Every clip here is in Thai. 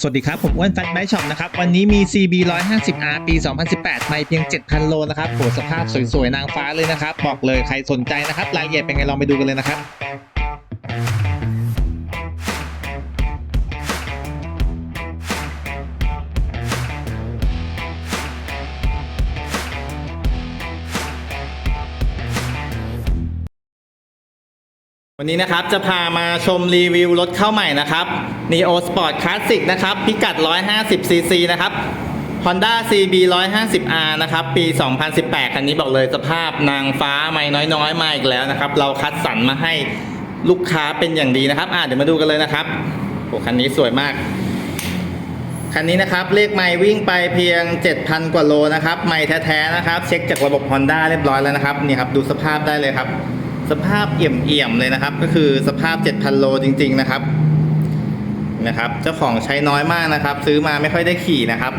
สวัสดีครับ ผมอ้วนแฟนไม้ช็อปนะครับ วันนี้มี CB 150R ปี 2018 ไม่เพียง 7,000 โลนะครับโหสภาพสวยๆ นางฟ้าเลยนะครับ บอกเลยใครสนใจนะครับ รายละเอียดเป็นไงลองไปดูกันเลยนะครับ วันนี้นะครับจะพามาชมรีวิวรถเข้าใหม่นะครับ Neo Sport Classic นะครับ พิกัด 150cc นะครับ Honda CB 150R นะครับ ปี 2018 คันนี้บอกเลยสภาพนางฟ้าไม่น้อยๆมาอีกแล้วนะครับ เราคัดสรรมาให้ลูกค้าเป็นอย่างดีนะครับ อ่าเดี๋ยวมาดูกันเลยนะครับโอ้คันนี้สวยมาก คันนี้นะครับเลขไม่วิ่งไปเพียง 7,000 กว่าโลนะครับ ไม่แท้ๆนะครับ เช็คจากระบบ Honda เรียบร้อยแล้วนะครับ นี่ครับดูสภาพได้เลยครับ สภาพเอี่ยมๆเลยนะครับ ก็คือสภาพ 7,000 โลจริง ๆ นะครับนะครับ เจ้าของใช้น้อยมากนะครับ ซื้อมาไม่ค่อยได้ขี่นะครับ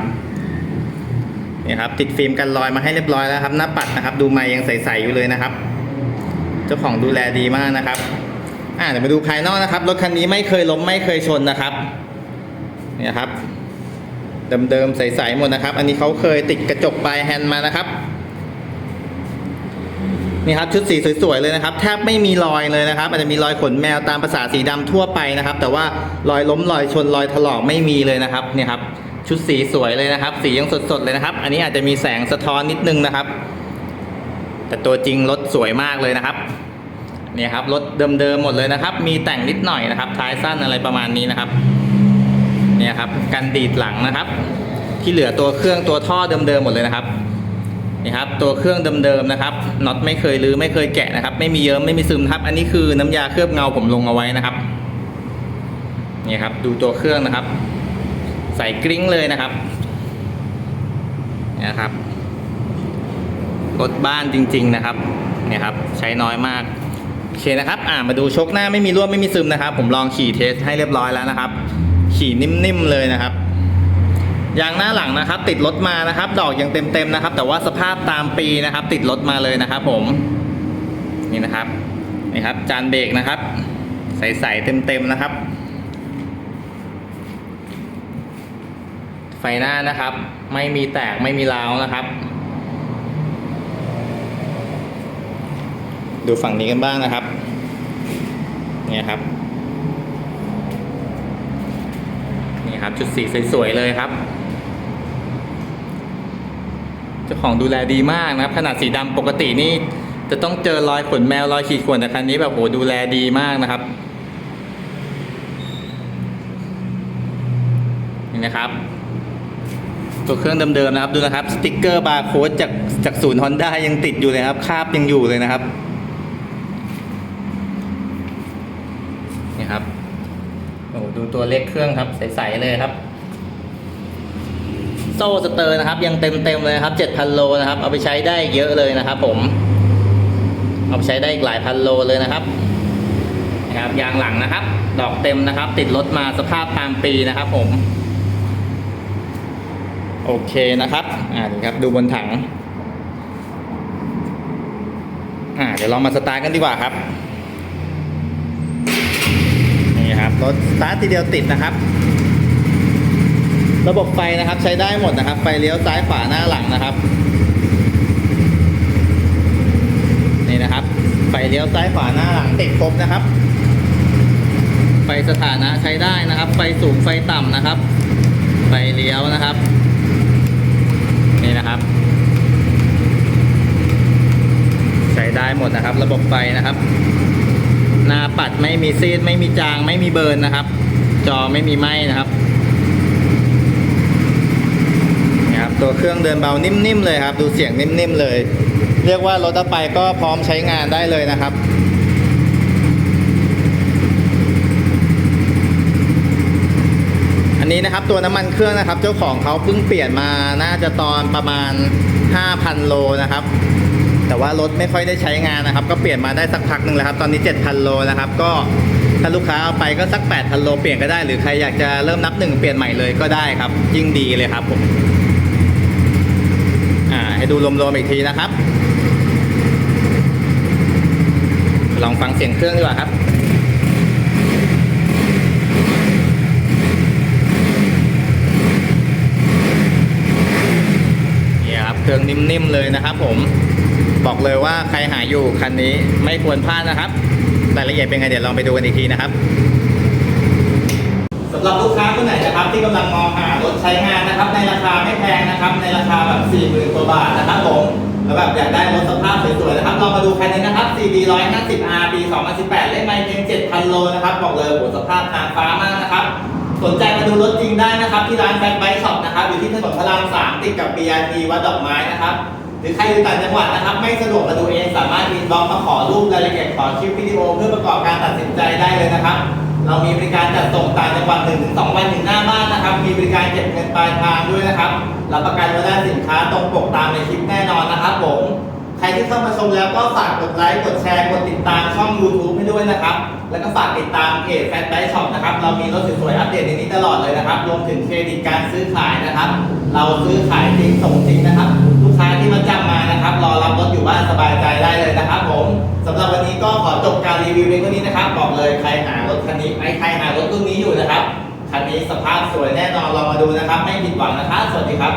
นี่ครับติดฟิล์มกันรอยมาให้เรียบร้อยแล้วครับ หน้าปัดนะครับ ดูไม้ยังใสๆอยู่เลยนะครับ เจ้าของดูแลดีมากนะครับอ่าเดี๋ยวมาดูภายนอกนะครับรถคันนี้ไม่เคยล้มไม่เคยชนนะครับเนี่ยครับเดิมๆใสๆหมดนะครับ อันนี้เขาเคยติดกระจกปลายแฮนด์มานะครับ นี่ครับชุดสีสวยๆเลยนะครับแทบไม่มีรอยเลยนะครับอาจจะมีรอยขนแมวตามภาษาสีดำทั่วไปนะครับ แต่ว่ารอยล้มรอยชนรอยถลอกไม่มีเลยนะครับเนี่ยครับชุดสีสวยเลยนะครับ สียังสดๆเลยนะครับ อันนี้อาจจะมีแสงสะท้อนนิดนึงนะครับ แต่ตัวจริงรถสวยมากเลยนะครับเนี่ยครับรถเดิมๆหมดเลยนะครับ มีแต่งนิดหน่อยนะครับ ท้ายสั้นอะไรประมาณนี้นะครับ เนี่ยครับกันดีดหลังนะครับ ที่เหลือตัวเครื่องตัวท่อเดิมๆหมดเลยนะครับ นี่ครับตัวเครื่องเดิมๆนะครับน็อตไม่เคยรื้อไม่เคยแกะนะครับ ไม่มีเยิ้มไม่มีซึมครับ อันนี้คือน้ำยาเคลือบเงาผมลงเอาไว้นะครับนี่ครับ ดูตัวเครื่องนะครับ ใส่กริ้งเลยนะครับนี่นะครับรถบ้านจริง ๆนะครับเนี่ยครับ ใช้น้อยมากโอเคนะครับ อ่ามาดูชกหน้าไม่มีรั่วไม่มีซึมนะครับ ผมลองขี่เทสให้เรียบร้อยแล้วนะครับ ขี่นิ่มๆเลยนะครับ ยางหน้าหลังนะครับ ติดรถมานะครับ ดอกยังเต็มๆนะครับ แต่ว่าสภาพตามปีนะครับ ติดรถมาเลยนะครับ ผม นี่นะครับนี่ครับ จานเบรกนะครับ ใสๆเต็มๆนะครับ ไฟหน้านะครับ ไม่มีแตกไม่มีร้าวนะครับ ดูฝั่งนี้กันบ้างนะครับเนี่ยครับนี่ครับชุดสีสวยๆเลยครับ เจ้าของดูแลดีมากนะครับขนาดสีดำปกตินี่จะต้องเจอรอยขนแมวรอยขีดข่วนแต่คันนี้แบบโหดูแลดีมากนะครับนี่นะครับตัวเครื่องเดิมๆนะครับดูนะครับสติกเกอร์บาร์โค้ดจากจากศูนย์ฮอนด้ายังติดอยู่เลยครับคาบยังอยู่เลยนะครับนี่ครับโอ้โหดูตัวเล็กเครื่องครับใสๆเลยครับ โซ่สเตอร์นะครับ ยังเต็มๆเลยครับ 7,000 โลนะครับ เอาไปใช้ได้เยอะเลยนะครับ ผม เอาไปใช้ได้อีกหลายพันโลเลยนะครับนะครับยางหลังนะครับ ดอกเต็มนะครับ ติดรถมาสภาพตามปีนะครับผม โอเคนะครับ อ่านี่ครับดูบนถัง อ่าเดี๋ยวลองมาสตาร์ทกันดีกว่าครับ นี่ครับรถสตาร์ททีเดียวติดนะครับ ระบบไฟนะครับใช้ได้หมดนะครับ ไฟเลี้ยวซ้ายขวาหน้าหลังนะครับ นี่นะครับ ไฟเลี้ยวซ้ายขวาหน้าหลังติดครบนะครับ ไฟสถานะใช้ได้นะครับ ไฟสูงไฟต่ำนะครับ ไฟเลี้ยวนะครับ นี่นะครับ ใช้ได้หมดนะครับ ระบบไฟนะครับ หน้าปัดไม่มีซีดไม่มีจางไม่มีเบิร์นนะครับ จอไม่มีไหมนะครับนี่ครับ ตัวเครื่องเดินเบานิ่มๆเลยครับ ดูเสียงนิ่มๆเลย เรียกว่ารถต่อไปก็พร้อมใช้งานได้เลยนะครับอันนี้นะครับตัวน้ำมันเครื่องนะครับเจ้าของเขาเพิ่งเปลี่ยนมาน่าจะตอนประมาณ 5,000 โลนะครับ แต่ว่ารถไม่ค่อยได้ใช้งานนะครับ ก็เปลี่ยนมาได้สักพักหนึ่งแล้วครับ ตอนนี้ 7,000 โลนะครับ ก็ถ้าลูกค้าเอาไปก็สัก 8,000 โลเปลี่ยนก็ได้หรือใครอยากจะเริ่มนับหนึ่งเปลี่ยนใหม่เลยก็ได้ครับ ยิ่งดีเลยครับผม ให้ดูรวมๆอีกทีนะครับ ลองฟังเสียงเครื่องดีกว่าครับนี่ครับ เครื่องนิ่มๆเลยนะครับ ผมบอกเลยว่าใครหาอยู่คันนี้ไม่ควรพลาดนะครับรายละเอียดเป็นไงเดี๋ยวลองไปดูกันอีกทีนะครับ หรับลูกค้าคนไหนนะครับ ที่กำลังมองหารถใช้งานนะครับ ในราคาไม่แพงนะครับ ในราคาแบบ4 0,000กว่าบาทนะครับผมแล้วแบบอยากได้รถสภาพสวยๆนะครับลองมาดูคันนี้นะครับ CB 150R ปี 2018 เลขไมล์เพียง7,000 โลนะครับบอกเลยโหสภาพทางฟ้ามากนะครับ สนใจมาดูรถจริงได้นะครับ ที่ร้านแฟนไบช็อปนะครับอยู่ที่ถนนพระราม3ติดกับ BRT วัดดอกไม้นะครับหรือใครอยู่ต่างจังหวัดนะครับ ไม่สะดวกมาดูเองสามารถอินบ็อกซ์มาขอรูปรายละเอียดขอคลิปวิดีโอเพื่อประกอบการตัดสินใจได้เลยนะครับ เรามีบริการจัดส่งต่างจังหวัด1-2ถึงสองวันถึงหน้าบ้านนะครับ มีบริการเก็บเงินปลายทางด้วยนะครับรับประกันว่าได้สินค้าตรงปกตามในคลิปแน่นอนนะครับผมใครที่เข้ามาชมแล้วก็ฝากกดไลค์กดแชร์กดติดตามช่อง YouTube ให้ด้วยนะครับ แล้วก็ฝากติดตามเพจแฟนไบช็อปนะครับ เรามีรถสวยๆอัปเดตในนี้ตลอดเลยนะครับ รวมถึงเครดิตการซื้อขายนะครับ เราซื้อขายจริงส่งจริงนะครับ ค้าที่มาจ้างมานะครับ รอรับรถอยู่บ้านสบายใจได้เลยนะครับ ผมสำหรับวันนี้ก็ขอจบการรีวิวเพียงนี้นะครับบอกเลยใครหารถคันนี้ไม่ใครหารถรุ่นนี้อยู่นะครับคันนี้สภาพสวยแน่นอนลองมาดูนะครับ ไม่ผิดหวังนะครับ สวัสดีครับ